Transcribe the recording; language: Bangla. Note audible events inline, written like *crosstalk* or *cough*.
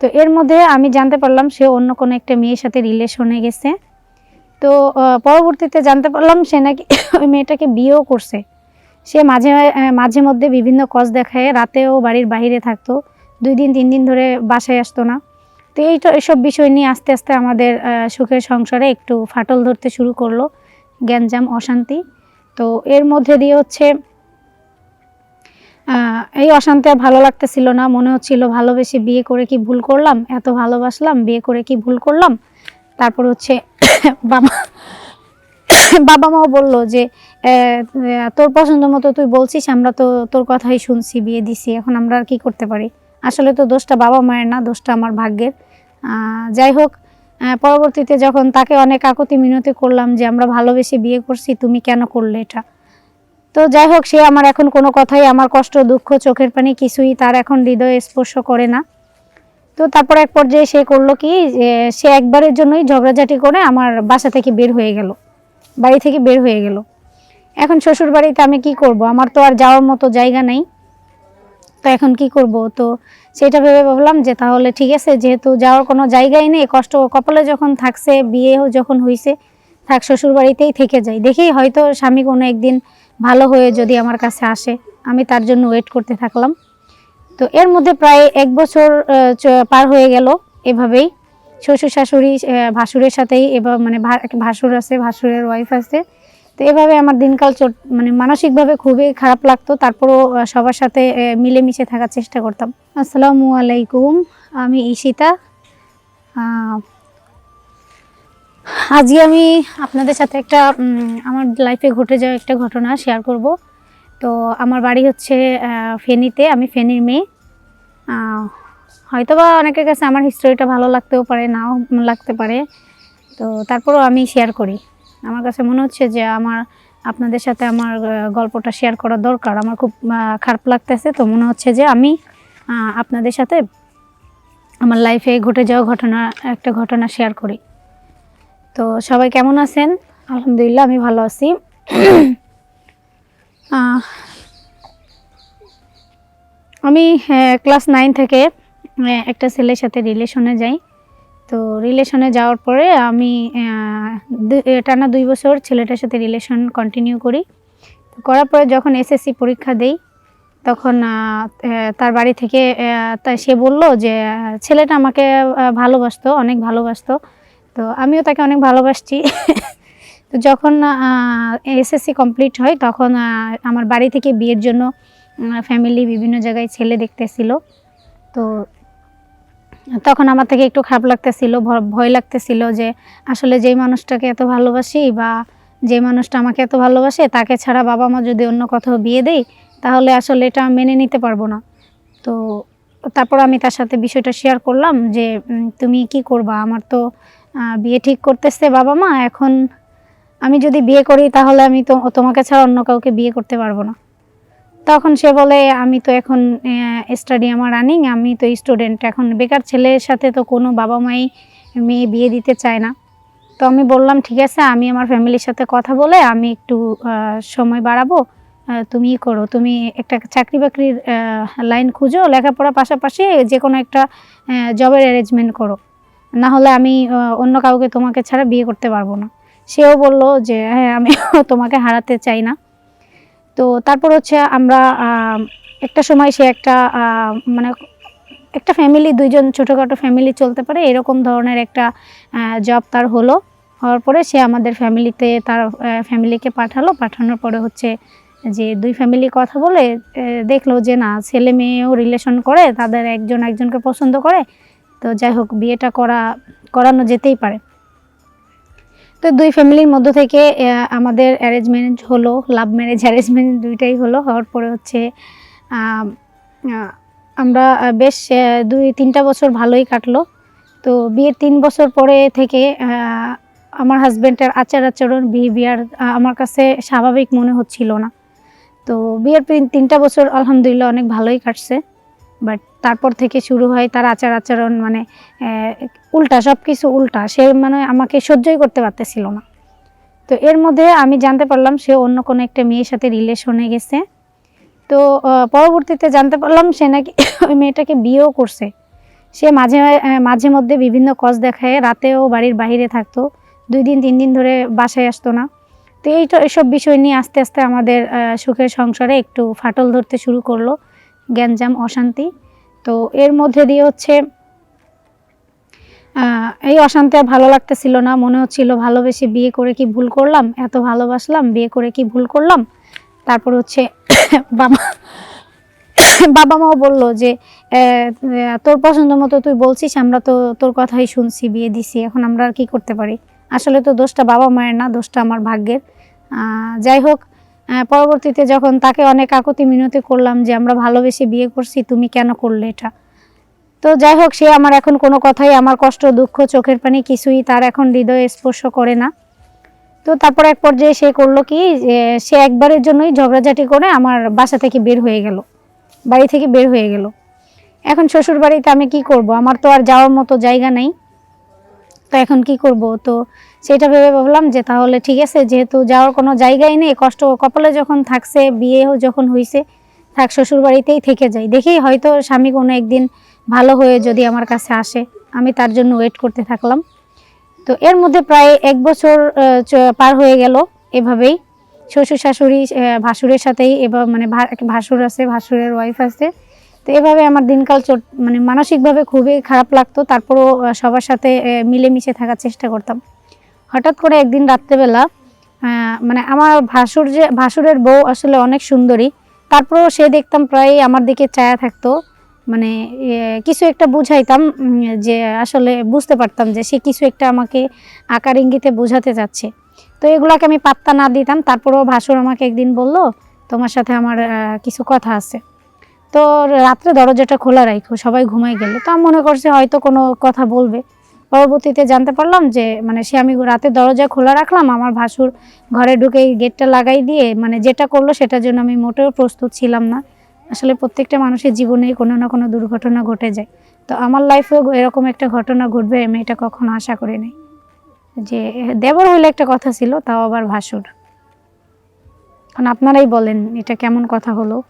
তো এর মধ্যে আমি জানতে পারলাম সে অন্য কোনো একটা মেয়ের সাথে রিলেশনে গেছে। তো পরবর্তীতে জানতে পারলাম সে নাকি *coughs* ওই মেয়েটাকে বিয়েও করছে। সে মাঝে মাঝে মধ্যে বিভিন্ন কজ দেখায়, রাতেও বাড়ির বাইরে থাকতো, দুই দিন, তিন দিন ধরে বাসায় আসতো না। তো এই তো এসব বিষয় নিয়ে আস্তে আস্তে আমাদের সুখের সংসারে একটু ফাটল ধরতে শুরু করল। গ্যাঞ্জাম, অশান্তি। তো এর মধ্যে দিয়ে হচ্ছে এই অশান্তি আর ভালো লাগতেছিল না, মনে হচ্ছিল ভালোবেসে বিয়ে করে কি ভুল করলাম? এত ভালোবাসলাম, বিয়ে করে কি ভুল করলাম? তারপর হচ্ছে *coughs* বাবা *coughs* বাবা মাও বলল যে তোর পছন্দ মতো তুই বলছিস, আমরা তো তোর কথাই শুনছি, বিয়ে দিছি, এখন আমরা আর কি করতে পারি? আসলে তো দোষটা বাবা মায়ের না, দোষটা আমার ভাগ্যের। যাই হোক পরবর্তীতে যখন তাকে অনেক আকুতি মিনতি করলাম যে, আমরা ভালোবেসে বিয়ে করছি, তুমি কেন করলে এটা? তো যাই হোক, সে আমার এখন কোনো কথাই, আমার কষ্ট, দুঃখ, চোখের পানি কিছুই তার এখন হৃদয়ে স্পর্শ করে না। তো তারপর এক পর্যায়ে সে করল কি, যে সে একবারের জন্যই ঝগড়াঝাটি করে আমার বাসা থেকে বের হয়ে গেল, বাড়ি থেকে বের হয়ে গেল। এখন শ্বশুর বাড়িতে আমি কি করব? আমার তো আর যাওয়ার মতো জায়গা নেই। তো এখন কি করব? তো সেটা ভেবে ভাবলাম যে তাহলে ঠিক আছে, যেহেতু যাওয়ার কোনো জায়গাই নেই, কষ্ট কপালে যখন থাকছে, বিয়ে যখন হয়েছে থাক শ্বশুর বাড়িতেই থেকে যাই। দেখি হয়তো স্বামী কোনো একদিন ভালো হয়ে যদি আমার কাছে আসে, আমি তার জন্য ওয়েট করতে থাকলাম। তো এর মধ্যে প্রায় এক বছর পার হয়ে গেল এভাবেই। শ্বশুর শাশুড়ি ভাসুরের সাথেই এবার মানে ভাসুর আছে, ভাসুরের ওয়াইফ আছে। তো এভাবে আমার দিনকাল চট মানে মানসিকভাবে খুবই খারাপ লাগতো। তারপরও সবার সাথে মিলেমিশে থাকার চেষ্টা করতাম। আসসালামু আলাইকুম, আমি ঈশিতা। আজকে আমি আপনাদের সাথে একটা আমার লাইফে ঘটে যাওয়া একটা ঘটনা শেয়ার করব। তো আমার বাড়ি হচ্ছে ফেনীতে, আমি ফেনীর মেয়ে। হয়তোবা অনেকের কাছে আমার হিস্টোরিটা ভালো লাগতেও পারে, নাও লাগতে পারে। তো তারপরেও আমি শেয়ার করি। আমার কাছে মনে হচ্ছে যে আমার, আপনাদের সাথে আমার গল্পটা শেয়ার করা দরকার। আমার খুব খারাপ লাগতেছে। তো মনে হচ্ছে যে আমি আপনাদের সাথে আমার লাইফে ঘটে যাওয়া ঘটনা, একটা ঘটনা শেয়ার করি। তো সবাই কেমন আছেন? আলহামদুলিল্লাহ, আমি ভালো আছি। আমি ক্লাস নাইন থেকে একটা ছেলের সাথে রিলেশনে যাই। তো রিলেশনে যাওয়ার পরে আমি টানা দুই বছর ছেলেটার সাথে রিলেশন কন্টিনিউ করি। তো করার পরে যখন এসএসসি পরীক্ষা দেই, তখন তার বাড়ি থেকে সে বলল যে, ছেলেটা আমাকে ভালোবাসতো, অনেক ভালোবাসতো। তো আমিও তাকে অনেক ভালোবাসছি। তো যখন এসএসসি কমপ্লিট হয় তখন আমার বাড়ি থেকে বিয়ের জন্য ফ্যামিলি বিভিন্ন জায়গায় ছেলে দেখতেছিল। তো তখন আমার থেকে একটু খারাপ লাগতেছিল ভয় লাগতেছিল যে আসলে যেই মানুষটাকে এত ভালোবাসি বা যে মানুষটা আমাকে এত ভালোবাসে তাকে ছাড়া বাবা মা যদি অন্য কোথাও বিয়ে দেয় তাহলে আসলে এটা মেনে নিতে পারব না। তো তারপর আমি তার সাথে বিষয়টা শেয়ার করলাম যে তুমি কি করবা? আমার তো বিয়ে ঠিক করতেছে বাবা মা, এখন আমি যদি বিয়ে করি তাহলে আমি তো, তোমাকে ছাড়া অন্য কাউকে বিয়ে করতে পারব না। তখন সে বলে, আমি তো এখন স্টাডি আমার রানিং আমি তো স্টুডেন্ট এখন বেকার ছেলের সাথে তো কোনো বাবা মাই মেয়ে বিয়ে দিতে চায় না। তো আমি বললাম, ঠিক আছে, আমি আমার ফ্যামিলির সাথে কথা বলে আমি একটু সময় বাড়াবো তুমি করো, তুমি একটা চাকরি বাকরির লাইন খুঁজো লেখাপড়ার পাশাপাশি যে কোনো একটা জবের অ্যারেঞ্জমেন্ট করো। না হলে আমি অন্য কাউকে তোমাকে ছাড়া বিয়ে করতে পারব না। সেও বলল যে হ্যাঁ আমি *laughs* তোমাকে হারাতে চাই না। তো তারপর হচ্ছে আমরা একটা সময় সে একটা মানে একটা ফ্যামিলি দুইজন ছোটোখাটো ফ্যামিলি চলতে পারে, এরকম ধরনের একটা জব তার হলো। হওয়ার পরে সে আমাদের ফ্যামিলিতে তার ফ্যামিলিকে পাঠালো। পাঠানোর পরে হচ্ছে যে দুই ফ্যামিলি কথা বলে দেখল যে না, ছেলে মেয়েও রিলেশন করে, তাদের একজন একজনকে পছন্দ করে। তো যাই হোক, বিয়েটা করা, করানো যেতেই পারে। তো দুই ফ্যামিলির মধ্য থেকে আমাদের অ্যারেঞ্জমেন্ট হলো লাভ ম্যারেজ অ্যারেঞ্জমেন্ট দুইটাই হলো। হওয়ার পরে হচ্ছে আমরা বেশ দুই, তিনটা বছর ভালোই কাটলো। তো বিয়ের তিন বছর পরে থেকে আমার হাজব্যান্ডের আচার আচরণ বিহেভিয়ার আমার কাছে স্বাভাবিক মনে হচ্ছিল না। তো বিয়ের তিন- তিনটা বছর আলহামদুলিল্লাহ অনেক ভালোই কাটছে। বাট তারপর থেকে শুরু হয় তার আচার আচরণ মানে উল্টা সব কিছু উল্টা। সে মানে আমাকে সহ্যই করতে পারতেছিল না। তো এর মধ্যে আমি জানতে পারলাম সে অন্য কোনো একটা মেয়ের সাথে রিলেশনে গেছে। তো পরবর্তীতে জানতে পারলাম সে নাকি *coughs* ওই মেয়েটাকে বিয়েও করছে। সে মাঝে মাঝে মধ্যে বিভিন্ন কজ দেখায়, রাতেও বাড়ির বাইরে থাকতো। দুই দিন, তিন দিন ধরে বাসায় আসতো না। তো এই তো এসব বিষয় নিয়ে আস্তে আস্তে আমাদের সুখের সংসারে একটু ফাটল ধরতে শুরু করল। গ্যাঞ্জাম, অশান্তি। তো এর মধ্যে দিয়ে হচ্ছে এই অশান্তি আর ভালো লাগতেছিল না। মনে হচ্ছিল ভালোবেসে বিয়ে করে কি ভুল করলাম? এত ভালোবাসলাম, বিয়ে করে কি ভুল করলাম? তারপর হচ্ছে *coughs* বাবা বাবা মাও বলল যে তোর পছন্দ মতো তুই বলছিস, আমরা তো তোর কথাই শুনছি, বিয়ে দিছি, এখন আমরা আর কি করতে পারি? আসলে তো দোষটা বাবা মায়ের না, দোষটা আমার ভাগ্যের। যাই হোক পরবর্তীতে যখন তাকে অনেক আকুতি মিনতি করলাম যে আমরা ভালোবেসে বিয়ে করছি, তুমি কেন করলে এটা? তো যাই হোক, সে আমার এখন কোনো কথাই, আমার কষ্ট, দুঃখ, চোখের পানি কিছুই তার এখন হৃদয়ে স্পর্শ করে না। তো তারপর এক পর্যায়ে সে করল কি সে একবারের জন্যই ঝগড়াঝাটি করে আমার বাসা থেকে বের হয়ে গেল, বাড়ি থেকে বের হয়ে গেল। এখন শ্বশুর বাড়িতে আমি কি করব? আমার তো আর যাওয়ার মতো জায়গা নেই। তো এখন কি করব? তো সেটা ভেবে ভাবলাম যে তাহলে ঠিক আছে, যেহেতু যাওয়ার কোনো জায়গাই নেই, কষ্ট কপালে যখন থাকছে বিয়েও যখন হয়েছে থাক শ্বশুর বাড়িতেই থেকে যাই। দেখি হয়তো স্বামী কোনো একদিন ভালো হয়ে যদি আমার কাছে আসে, আমি তার জন্য ওয়েট করতে থাকলাম। তো এর মধ্যে প্রায় এক বছর পার হয়ে গেল এভাবেই। শ্বশুর শাশুড়ি ভাসুরের সাথেই এবার মানে ভাসুর আছে, ভাসুরের ওয়াইফ আছে। তো এভাবে আমার দিনকাল চট মানে মানসিকভাবে খুবই খারাপ লাগতো। তারপরও সবার সাথে মিলেমিশে থাকার চেষ্টা করতাম। হঠাৎ করে একদিন রাত্রেবেলা মানে আমার ভাসুর যে, ভাসুরের বউ আসলে অনেক সুন্দরী। তারপরেও সে দেখতাম প্রায় আমার দিকে চায়া থাকতো। মানে কিছু একটা বুঝাইতাম যে আসলে বুঝতে পারতাম যে সে কিছু একটা আমাকে আকার ইঙ্গিতে বোঝাতে চাচ্ছে। তো এগুলাকে আমি পাত্তা না দিতাম। তারপরেও ভাসুর আমাকে একদিন বলল, তোমার সাথে আমার কিছু কথা আছে। তো রাত্রে দরজাটা খোলা রাখো সবাই ঘুমাই গেলে। তো আমি মনে করছি হয়তো কোনো কথা বলবে। পরবর্তীতে জানতে পারলাম যে মানে সে আমি রাতে দরজা খোলা রাখলাম, আমার ভাসুর ঘরে ঢুকে গেটটা লাগাই দিয়ে মানে যেটা করল সেটার জন্য আমি মোটেও প্রস্তুত ছিলাম না। আসলে প্রত্যেকটা মানুষের জীবনেই কোনো না কোনো দুর্ঘটনা ঘটে যায়। তো আমার লাইফেও এরকম একটা ঘটনা ঘটবে আমি এটা কখনো আশা করি নাই। যে, দেবর হইলে একটা কথা ছিল, তাও আবার ভাসুর। এখন আপনারাই বলেন, এটা কেমন কথা হলো?